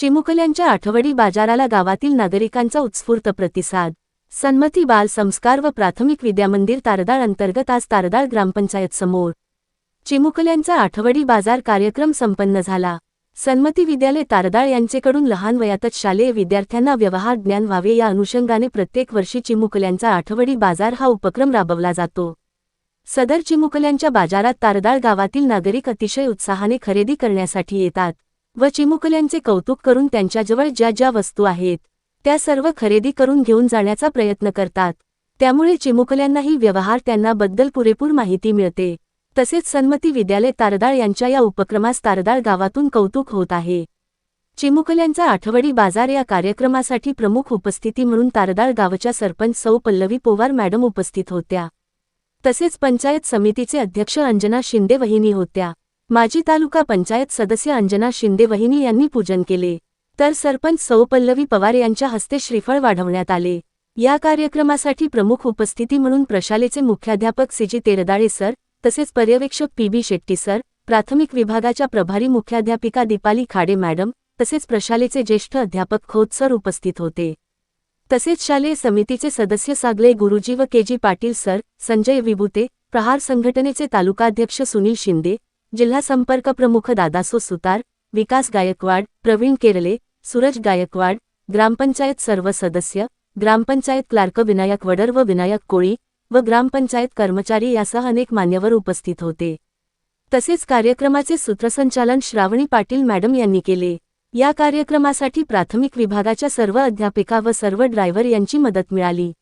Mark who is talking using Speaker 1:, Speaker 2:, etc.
Speaker 1: चिमुकल्यांच्या आठवडी बाजाराला गावातील नागरिकांचा उत्स्फूर्त प्रतिसाद. सन्मती बाल संस्कार व प्राथमिक विद्यामंदिर तारदाळ अंतर्गत आज तारदाळ ग्रामपंचायत समोर. चिमुकल्यांचा आठवडी बाजार कार्यक्रम संपन्न झाला. सन्मती विद्यालय तारदाळ यांचेकडून लहान वयातच शालेय विद्यार्थ्यांना व्यवहार ज्ञान व्हावे या अनुषंगाने प्रत्येक वर्षी चिमुकल्यांचा आठवडी बाजार हा उपक्रम राबवला जातो. सदर चिमुकल्यांच्या बाजारात तारदाळ गावातील नागरिक अतिशय उत्साहाने खरेदी करण्यासाठी येतात. व चिमुकल्यांचे कौतुक करून त्यांच्याजवळ ज्या ज्या वस्तू आहेत त्या सर्व खरेदी करून घेऊन जाण्याचा प्रयत्न करतात. त्यामुळे चिमुकल्यांनाही व्यवहार त्यांना बद्दल पुरेपूर माहिती मिळते. तसेच सन्मती विद्यालय तारदाळ यांच्या या उपक्रमास तारदाळ गावातून कौतुक होत आहे. चिमुकल्यांचा आठवडी बाजार या कार्यक्रमासाठी प्रमुख उपस्थिती म्हणून तारदाळ गावच्या सरपंच सौ पल्लवी पोवार मॅडम उपस्थित होत्या. तसेच पंचायत समितीचे अध्यक्ष अंजना शिंदे वहिनी होत्या. माजी तालुका पंचायत सदस्य अंजना शिंदे वहिनी यांनी पूजन केले. तर सरपंच सौपल्लवी पवार यांच्या हस्ते श्रीफळ वाढवण्यात आले. या कार्यक्रमासाठी प्रमुख उपस्थिती म्हणून प्रशालेचे मुख्याध्यापक सीजी तेरदाळे सर तसेच पर्यवेक्षक पी बी शेट्टी सर प्राथमिक विभागाच्या प्रभारी मुख्याध्यापिका दीपाली खाडे मॅडम तसेच प्रशालेचे ज्येष्ठ अध्यापक खोत सर उपस्थित होते. तसेच शालेय समितीचे सदस्य सागले गुरुजी व K G Patil sir Sanjay Vibhute Prahar संघटनेचे तालुकाध्यक्ष सुनील शिंदे जिल्हा संपर्क प्रमुख दादासो सुतार विकास गायकवाड प्रवीण केरले सूरज गायकवाड ग्रामपंचायत सर्व सदस्य ग्रामपंचायत क्लार्क विनायक वडर व विनायक कोळी व ग्रामपंचायत कर्मचारी यासह अनेक मान्यवर उपस्थित होते. तसेच कार्यक्रमाचे सूत्रसंचालन श्रावणी पाटील मॅडम यांनी केले. या कार्यक्रमासाठी प्राथमिक विभागाच्या सर्व अध्यापिका व सर्व ड्रायव्हर यांची मदत मिळाली.